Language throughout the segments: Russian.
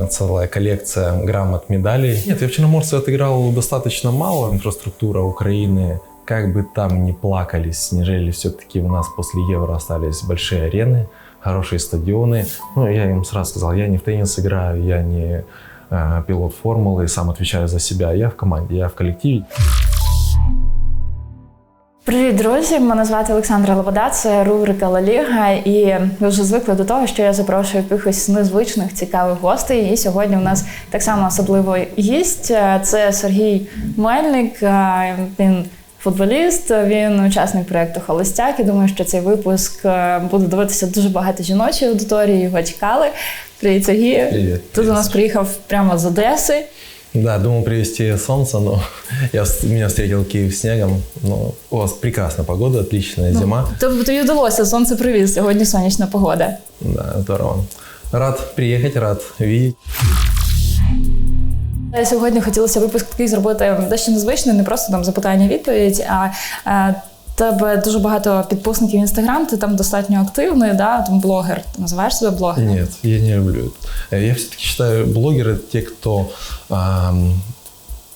наверное, целая коллекция грамот, медалей. Нет, я в Черноморце отыграл достаточно мало. Инфраструктура Украины, как бы там ни плакались, не жили, все-таки у нас после Евро остались большие арены, хорошие стадионы. Ну, я им сразу сказал, я не в теннис играю, я не э, пилот формулы, сам отвечаю за себя. Я в команде, я в коллективе. Привіт, друзі! Мене звати Олександра Лобода, це рубрика Ла Ліга, і ви вже звикли до того, що я запрошую якихось незвичних цікавих гостей. І сьогодні у нас так само особливий гість. Це Сергій Мельник. Він футболіст, він учасник проєкту Холостяк. І думаю, що цей випуск буде дивитися дуже багато жіночої аудиторії. Його чекали. Привіт, Сергій! Привіт. Ти до нас приїхав прямо з Одеси. Да, думал привезти солнце, но я, меня встретил Киев снегом. Но у вас прекрасная погода, отличная зима. Тобто тобі вдалося, сонце привіз, сьогодні сонячна погода. Да, здорово. Рад приехать, рад видеть. Сьогодні хотілося випуск такий зробити дещо незвичний, не просто там запитання-відповідь, а е, тебе дуже багато підписників в інстаграм, ти там достатньо активний, да? там блогер. Ти називаєш себе блогером? Нет, я не люблю это. Я все-таки считаю, блогеры те, кто эм,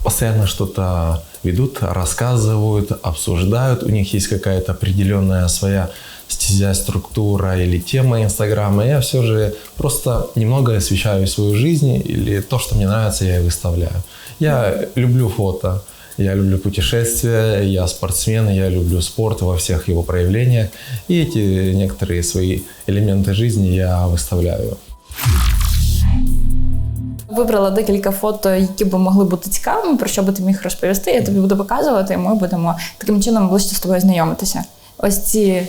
постоянно что-то ведут, рассказывают, обсуждают. У них есть какая-то определенная своя стезя, структура или тема Инстаграма. Я все же просто немного освещаю свою жизнь или то, что мне нравится, я и выставляю. Я люблю фото. Я люблю путешествия, я спортсмен, я люблю спорт во всех его проявлениях. И эти некоторые свои элементы жизни я выставляю. Вибрала декілька фото, які би могли бути цікавими, про що би ти міг розповісти. Я тобі буду показувати, і ми будемо таким чином ближче з тобою знайомитися. Ось ці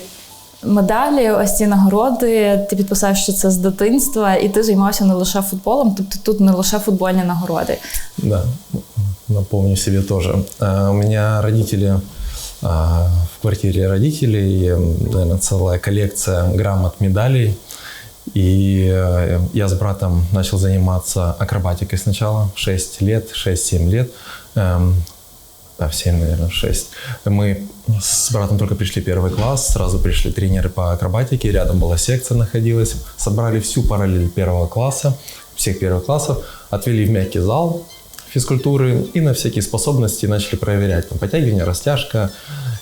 медалі, ось ці нагороди. Ти підписав, що це з дитинства, і ти займався не лише футболом, тобто тут не лише футбольні нагороди. Да, напомню себе тоже. А, У меня родители а, в квартире родителей, наверное, целая коллекция грамот, медалей. И э, я с братом начал заниматься акробатикой сначала, 6 лет, 6-7 лет. да, в 7, наверное, 6. Мы с братом только пришли первый класс, сразу пришли тренеры по акробатике, рядом была секция находилась. Собрали всю параллель первого класса, всех первых классов, отвели в мягкий зал физкультуры и на всякие способности начали проверять. Там, подтягивание, растяжка.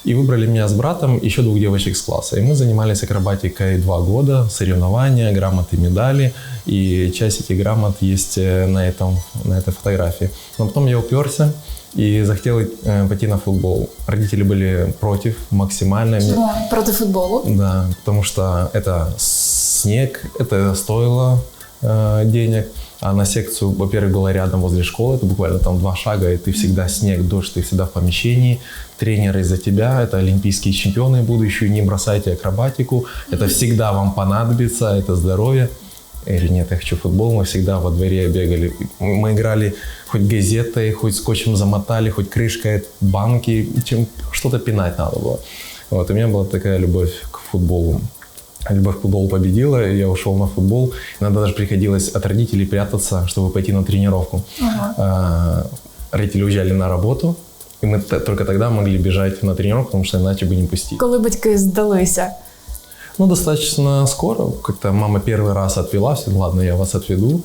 И выбрали меня с братом, еще двух девочек с класса. И мы занимались акробатикой два года, соревнования, грамоты, медали. И часть этих грамот есть э, на, этом, на этой фотографии. Но потом я уперся, и захотел э, пойти на футбол. Родители были против максимально. Чего? Проти футболу? Да, потому что это снег, это стоило э, денег. А на секцию, во-первых, была рядом возле школы, это буквально там два шага, и ты всегда снег, дождь, ты всегда в помещении. Тренеры из-за тебя, это олимпийские чемпионы будущие, не бросайте акробатику, это всегда вам понадобится, это здоровье. Говорю, нет, я хочу футбол. Мы всегда во дворе бегали. Мы играли хоть газетой, хоть скотчем замотали, хоть крышкой банки, чем что-то пинать надо было. Вот, у меня была такая любовь к футболу. Любовь к футболу победила, я ушел на футбол. Иногда даже приходилось от родителей прятаться, чтобы пойти на тренировку. А, родители уезжали на работу, и мы только тогда могли бежать на тренировку, потому что иначе бы не пустили. Коли батьки здалися. Ну, достаточно скоро. Как-то мама первый раз отвела, все, ладно, я вас отведу.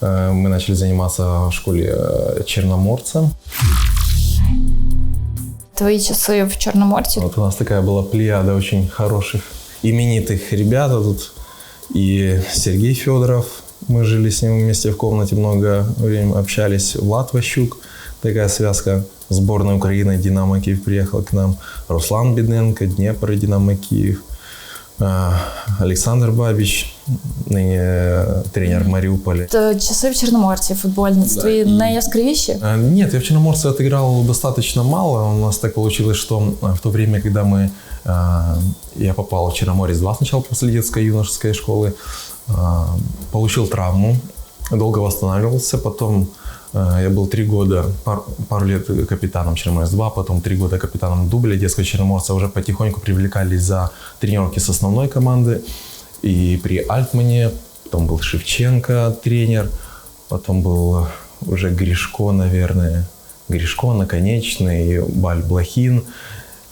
Э, Мы начали заниматься в школе э, черноморца. Твої часи в Чорноморці. Вот у нас такая была плеяда очень хороших, именитых ребят. Тут и Сергей Федоров, мы жили с ним вместе в комнате, много времени общались. Влад Ващук, такая связка. Сборная Украины Динамо Киев приехал к нам. Руслан Бедненко, Днепр, Динамо Киев. А, Александр Бабич, ныне э, тренер Мариуполя. То часи в Чорноморці футбольні це Да, твої і- найяскравіші. А, Нет, я в Черноморце отыграл достаточно мало. У нас так получилось, что а, в то время, когда мы, а, я попал в Черноморец 2 сначала после детской юношеской школы, а, получил травму, долго восстанавливался, потом а, я был три года, пар- пару лет капитаном Черноморец 2, потом три года капитаном дубля детского Черноморца, уже потихоньку привлекались за тренировки с основной команды. И при Альтмане, потом был Шевченко тренер, потом был уже Гришко, наверное, Гришко, Наконечный, Баль Блохин.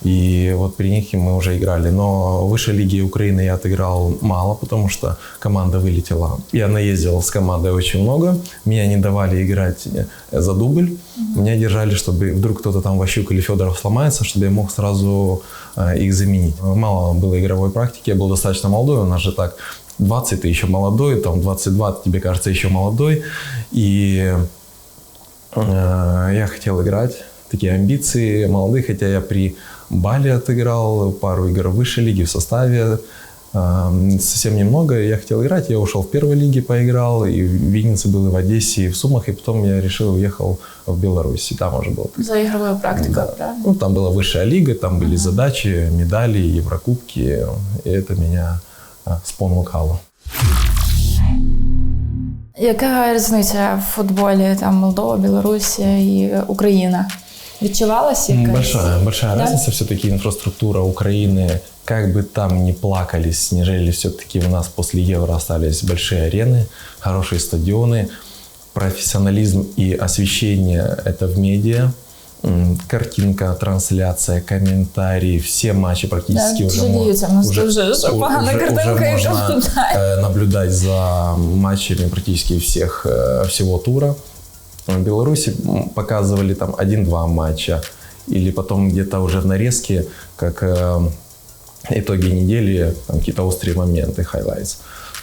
И вот при них мы уже играли. Но в высшей лиге Украины я отыграл мало, потому что команда вылетела. Я наездил с командой очень много. Меня не давали играть э, за дубль. Mm-hmm. Меня держали, чтобы вдруг кто-то там Ващук или Федоров сломается, чтобы я мог сразу э, их заменить. Мало было игровой практики, я был достаточно молодой, у нас же так 20 ты еще молодой, там 22 тебе кажется еще молодой. И э, я хотел играть, такие амбиции молодые, хотя я при Бали отыграл, пару игр в высшей лиге в составе. Э, совсем немного. Я хотел играть, я ушел в первой лиге, поиграл, и в Виннице был, и в Одессе, и в Сумах, и потом я решил, уехал в Беларусь, и там уже был. За игровую практику, да. правильно? Ну, там была высшая лига, там были задачи, медали, Еврокубки, и это меня спонукало. Яка різниця в футболі там Молдова, Білорусь і Україна? Відчувалась якась? Большая, большая да? разница. Все-таки инфраструктура Украины, как бы там ни плакались, не жалели, все-таки у нас после Евро остались большие арены, хорошие стадионы, профессионализм и освещение это в медиа картинка, трансляция, комментарии, все матчи практически да, уже, жалеются, мо- уже, уже, уже, уже можно э, наблюдать за матчами практически всех, э, всего тура. В Беларуси показывали там один-два матча, или потом где-то уже в нарезке, как э, итоги недели, там какие-то острые моменты, highlights.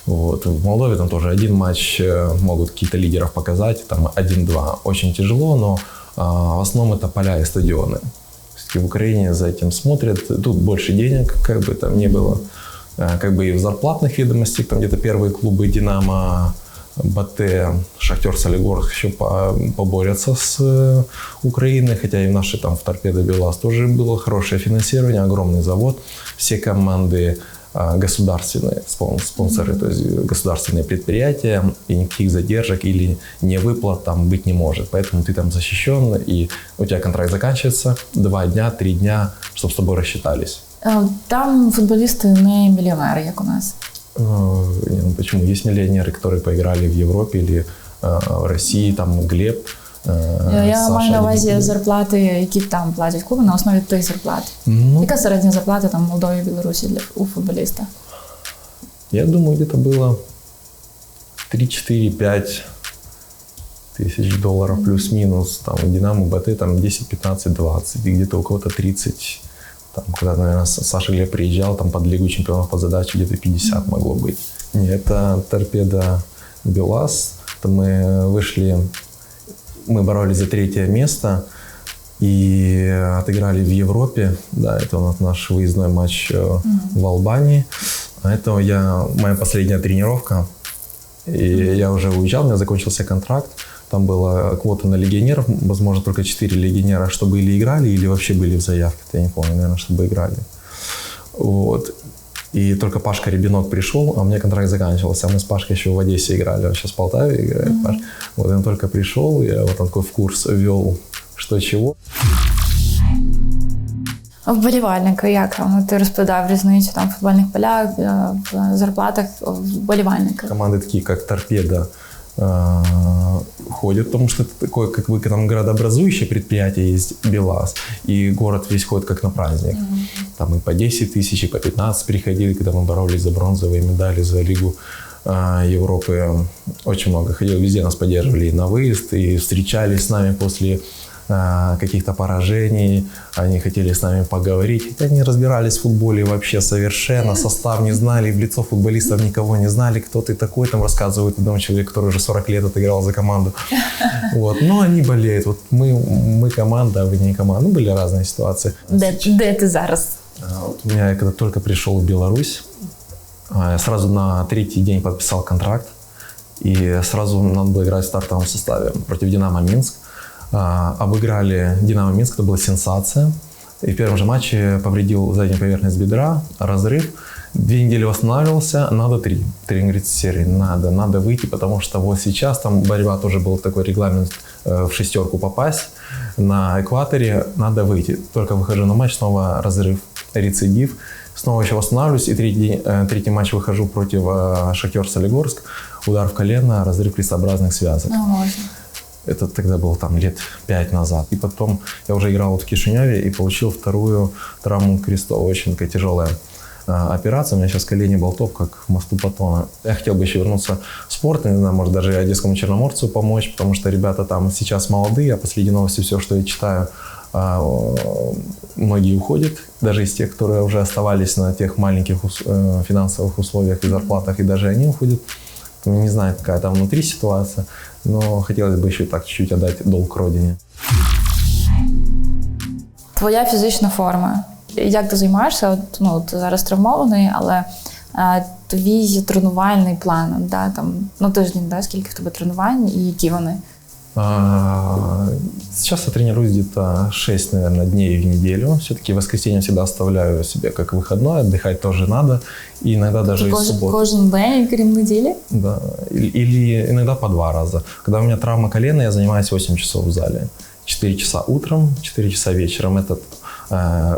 Вот. В Молдове там тоже один матч могут какие-то лидеров показать, там один-два. Очень тяжело, но а, в основном это поля и стадионы. В Украине за этим смотрят. Тут больше денег, как бы там не было. А, как бы и в зарплатных ведомостях, там где-то первые клубы «Динамо», БТ, Шахтер, Солигорск еще поборются с э, Украиной, хотя и наши там в Торпедо Белаз тоже было хорошее финансирование, огромный завод. Все команды а, государственные спонсоры, то есть государственные предприятия, и никаких задержек или невыплат там быть не может. Поэтому ты там защищен, и у тебя контракт заканчивается, два дня, три дня, чтобы с тобой рассчитались. Там футболисты не миллионеры, как у нас Ну, почему? Есть миллионеры, которые поиграли в Европе или в России, там Глеб, Е, я Саша маю на увазі зарплати, які там платять клуби на основі тих зарплат. Ну, Яка середня зарплата там в Молдові Білорусі для у футболіста? Я думаю, где-то было 3-4-5 тысяч долларов плюс-минус. Там у Динамо БТ там 10, 15, 20, и где-то у кого-то 30. там, когда, наверное, Саша Глеб приезжал, там под Лигу чемпионов по задаче где-то 50 могло быть. Нет, это торпеда Белаз. Это мы вышли мы боролись за третье место и отыграли в Европе. Да, это у нас наш выездной матч mm-hmm. в Албании. А это я, моя последняя тренировка. И я уже уезжал, у меня закончился контракт. Там была квота на легионеров, возможно, только 4 легионера, чтобы или играли, или вообще были в заявке. Я не помню, наверное, чтобы играли. Вот. И только Пашка Ребенок пришел, а у меня контракт заканчивался. А мы с Пашкой еще в Одессе играли, он сейчас в Полтаве играет. Mm-hmm. Паш. Вот он только пришел, я вот такой в курс ввел, что чего. Вболівальники, як ну, ти розповідав різницю там в футбольних полях, в зарплатах вболівальника. Команди такі, як Торпеда, ходят, потому что это такое, как бы там городообразующее предприятие есть БелАЗ, и город весь ходит как на праздник. Mm-hmm. Там и по 10 тысяч, и по 15 приходили, когда мы боролись за бронзовые медали, за Лигу Европы. Очень много ходил, везде нас поддерживали и на выезд, и встречались с нами после Э, каких-то поражений, они хотели с нами поговорить. Хотя они разбирались в футболе вообще совершенно, состав не знали, в лицо футболистов никого не знали, кто ты такой, там рассказывает одному человеку, который уже 40 лет отыграл за команду. Вот. Но они болеют. Вот мы, мы команда, а вы не команда. Ну, были разные ситуации. Де, де ты зараз? Вот у меня, когда только пришел в Беларусь, а, сразу на третий день подписал контракт, и сразу надо было играть в стартовом составе против «Динамо Минск». А, обыграли Динамо Минск, это была сенсация. И в первом же матче повредил заднюю поверхность бедра, разрыв. Две недели восстанавливался, надо три. Тренер говорит, серии, надо, надо выйти, потому что вот сейчас там борьба тоже был такой регламент э, в шестерку попасть. На экваторе надо выйти. Только выхожу на матч, снова разрыв, рецидив. Снова еще восстанавливаюсь, и третий, э, третий матч выхожу против э, Шахтер Солигорск. Удар в колено, разрыв крестообразных связок. Ну, можно. Это тогда было там лет пять назад. И потом я уже играл вот в Кишиневе и получил вторую травму крестовую, очень такая тяжелая а, операция. У меня сейчас колени болтов, как в мосту Патона. Я хотел бы еще вернуться в спорт, не знаю, может даже Одесскому Черноморцу помочь, потому что ребята там сейчас молодые, а последние новости, все, что я читаю, а, многие уходят, даже из тех, которые уже оставались на тех маленьких э, финансовых условиях и зарплатах, и даже они уходят. Не знаю, какая там внутри ситуация, но хотелось бы еще так чуть-чуть отдать долг родине. Твоя фізична форма. Як ти займаєшся? Ну, ти зараз травмований, але е, твій тренувальний план, да, там, на тиждень, да, скільки в тебе тренувань і які вони? А, сейчас я тренируюсь где-то 6, наверное, дней в неделю. Все-таки воскресенье всегда оставляю себе как выходной, отдыхать тоже надо. И иногда даже кожен, и субботу. Кожен день, крім неділі? Да. Или, или иногда по два раза. Когда у меня травма колена, я занимаюсь 8 часов в зале. 4 часа утром, 4 часа вечером. Этот Э,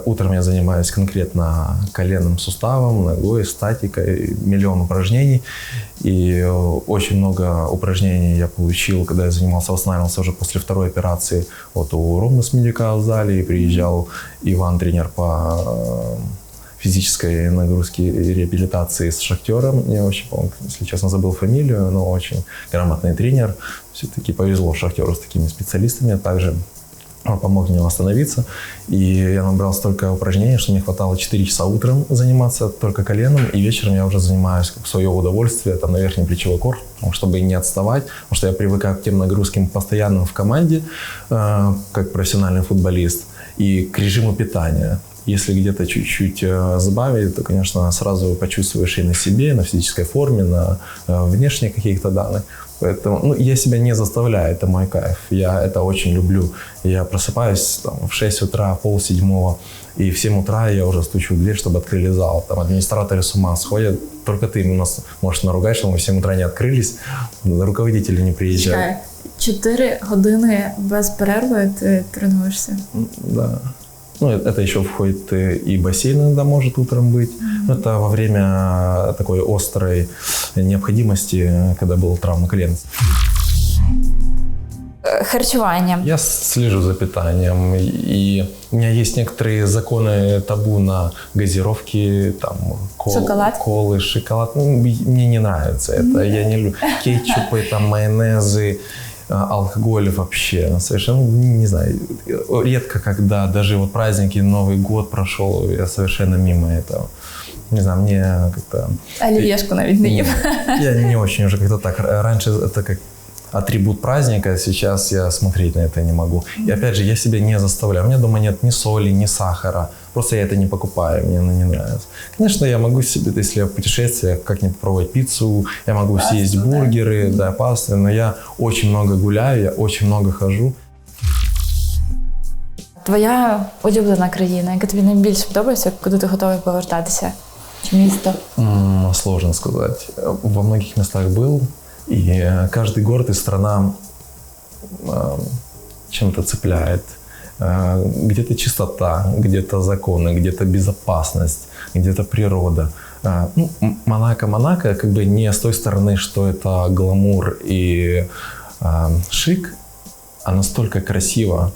утром я занимаюсь конкретно коленным суставом, ногой, статикой, миллион упражнений. И очень много упражнений я получил, когда я занимался, восстанавливался уже после второй операции. Вот у с медика в зале, приезжал Иван, тренер по э, физической нагрузки и реабилитации с шахтером. Я очень, если честно, забыл фамилию, но очень грамотный тренер. Все-таки повезло шахтеру с такими специалистами. Также помог мне восстановиться. И я набрал столько упражнений, что мне хватало 4 часа утром заниматься только коленом, и вечером я уже занимаюсь в свое удовольствие, там, на верхний плечевой корпус, чтобы не отставать, потому что я привыкаю к тем нагрузкам постоянным в команде, э, как профессиональный футболист, и к режиму питания. Если где-то чуть-чуть э, сбавить, то, конечно, сразу почувствуешь и на себе, на физической форме, на э, внешних каких-то данных. Поэтому ну, я себя не заставляю, это мой кайф. Я это очень люблю. Я просыпаюсь там, в 6 утра, пол седьмого, и в 7 утра я уже стучу в дверь, чтобы открыли зал. Там администраторы с ума сходят. Только ты нас, может, наругаешь, что мы в 7 утра не открылись, руководители не приезжают. Чотири години без перерви ти тренуєшся? Да. Ну, это еще входит и бассейн иногда может утром быть. Mm-hmm. Это во время такой острой необходимости, когда был травма колена. Харчевание. Я слежу за питанием, и у меня есть некоторые законы табу на газировки, там, кол, шоколад. колы, шоколад. Ну, мне не нравится это. Я не люблю кетчупы, там, майонезы. А, алкоголь вообще совершенно, не знаю, редко когда даже вот праздники, Новый год прошел, я совершенно мимо этого. Не знаю, мне как-то... Оливьешку навіть не. Я не очень уже как-то так. Раньше это как атрибут праздника, сейчас я смотреть на это не могу. И опять же, я себя не заставляю. У меня дома нет ни соли, ни сахара. Просто я это не покупаю, мне оно не нравится. Конечно, я могу себе, если я в путешествиях, как-нибудь попробовать пиццу, я могу Пасту, съесть бургеры, да. да, пасты, но я очень много гуляю, я очень много хожу. Твоя улюблена країна, яка тобі найбільше подобається, куди ти готовий повертатися? Чи місто? Сложно сказать. Во многих местах был, и каждый город и страна чем-то цепляет. Э, где-то чистота, где-то законы, где-то безопасность, где-то природа. Э, ну, Монако, Монако как бы не с той стороны, что это гламур и э, шик, а настолько красиво,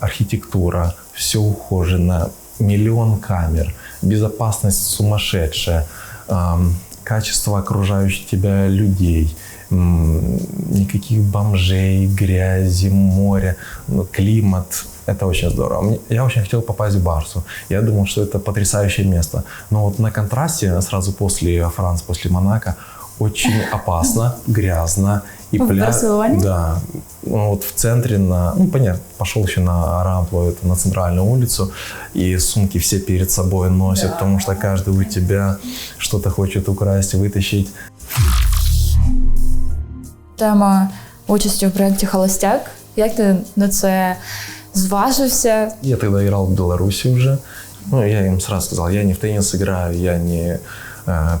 архитектура, все ухожено, миллион камер, безопасность сумасшедшая, качество окружающих тебя людей, никаких бомжей, грязи, моря, ну, климат. Это очень здорово. Я очень хотел попасть в Барсу. Я думал, что это потрясающее место. Но вот на контрасте, сразу после Франции, после Монако, очень опасно, грязно. И в пля... Барселоне? Да. Ну, вот в центре на... Ну, понятно, пошел еще на Рамплу, это на центральную улицу, и сумки все перед собой носят, да. потому что каждый у тебя что-то хочет украсть, вытащить. Тема участі у проєкті Холостяк. Як ти на це зважився? Я тогда играл в Беларуси уже. Ну, я им сразу сказал, я не в теннис играю, я не э,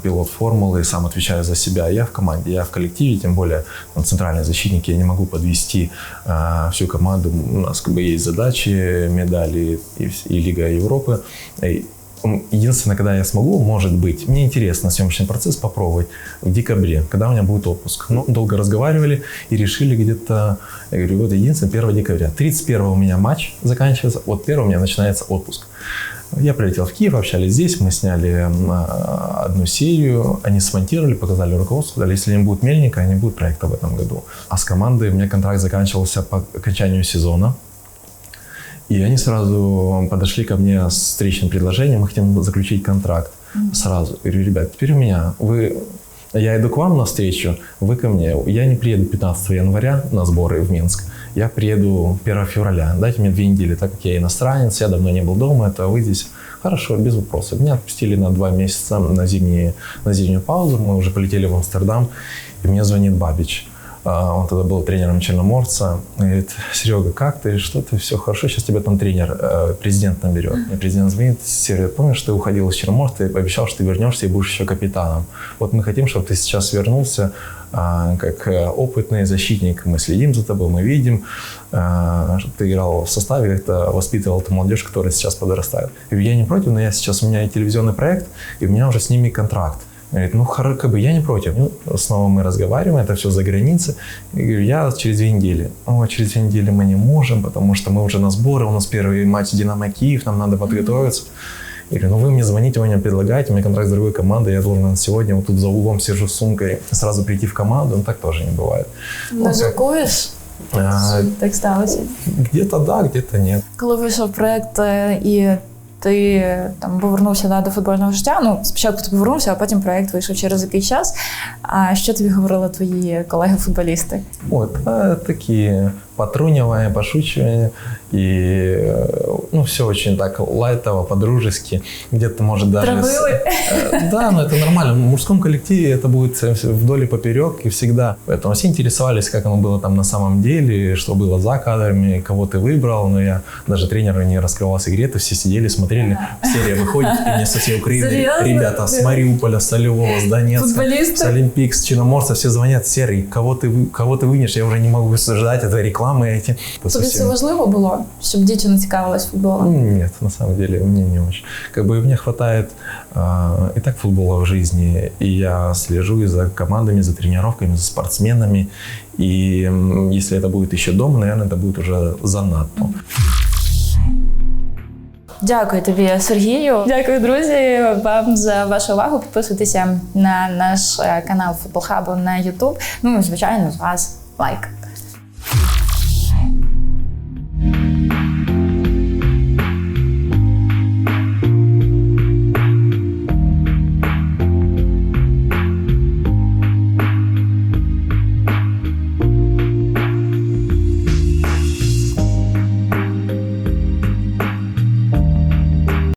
пилот формулы, сам отвечаю за себя. Я в команде, я в коллективе, тем более он центральный защитник, я не могу подвести э, всю команду. У нас как бы есть задачи, медали и, и Лига Европы. Единственное, когда я смогу, может быть, мне интересно съемочный процесс попробовать в декабре, когда у меня будет отпуск. Ну, долго разговаривали и решили где-то, я говорю, вот единственное, 1 декабря. 31 у меня матч заканчивается, вот 1 у меня начинается отпуск. Я прилетел в Киев, общались здесь, мы сняли а, одну серию, они смонтировали, показали руководству, сказали, если не будет Мельника, не будет проекта в этом году. А с командой у меня контракт заканчивался по окончанию сезона. И они сразу подошли ко мне с встречным предложением, мы хотим заключить контракт сразу. Я говорю, ребят, теперь у меня, вы, я иду к вам на встречу, вы ко мне. Я не приеду 15 января на сборы в Минск, я приеду 1 февраля. Дайте мне две недели, так как я иностранец, я давно не был дома, это вы здесь. Хорошо, без вопросов. Меня отпустили на два месяца на, зимние, на зимнюю паузу, мы уже полетели в Амстердам, и мне звонит Бабич. А, Он тогда был тренером Черноморца. Говорит, Серега, как ты? Что ты? Все хорошо. Сейчас тебя там тренер, э, президент наберет. Мне президент звонит. Серега, помнишь, ты уходил из Черноморца, ты пообещал, что ты вернешься и будешь еще капитаном. Вот мы хотим, чтобы ты сейчас вернулся а, как э, опытный защитник. Мы следим за тобой, мы видим, а, чтобы ты играл в составе, как-то воспитывал ту молодежь, которая сейчас подрастает. И я не против, но я сейчас, у меня и телевизионный проект, и у меня уже с ними контракт. Говорит, ну, как бы я не против. Ну, снова мы разговариваем, это все за границей. Я говорю, я через две недели. О, через две недели мы не можем, потому что мы уже на сборы, у нас первый матч Динамо Киев, нам надо подготовиться. Я говорю, ну вы мне звоните, вы мне предлагаете, у меня контракт с другой командой, я должен сегодня вот тут за углом сижу с сумкой, сразу прийти в команду, ну так тоже не бывает. Не жалкуєш? А, Так сталося. где-то да, где-то нет. Коли вийшов проект і ти там повернувся да, до футбольного життя. Ну, спочатку ти повернувся, а потім проект вийшов через якийсь час. А що тобі говорили твої колеги-футболісти? От а, такие потрунивания, пошучивания. И э, ну, все очень так лайтово, по-дружески. Где-то, может, даже... с-? Э, Да, но это нормально. В мужском коллективе это будет вдоль и поперек и всегда. Поэтому все интересовались, как оно было там на самом деле, что было за кадрами, кого ты выбрал. Но я даже тренеру не раскрывал секреты, все сидели, смотрели. Серия выходит, и мне со всей Украины ребята с Мариуполя, с Солевого, с Донецка, Футболисты? с Олимпик, с Черноморца, все звонят, Серый, кого ты, кого ты вынешь, я уже не могу ждать этой рекламы эти. Это Тобі це совсем- важливо було, щоб дівчина цікавилась футболом? ну, Нет, на самом деле мне не очень. Как бы мне хватает а, и так футбола в жизни, и я слежу и за командами, за тренировками, за спортсменами. И м, если это будет еще дома, наверное, это будет уже занадто. Дякую тобі, Сергію. Дякую, друзі, вам за вашу увагу. Підписуйтеся на наш е, канал Футболхабу на YouTube. Ну і звичайно, з вас лайк.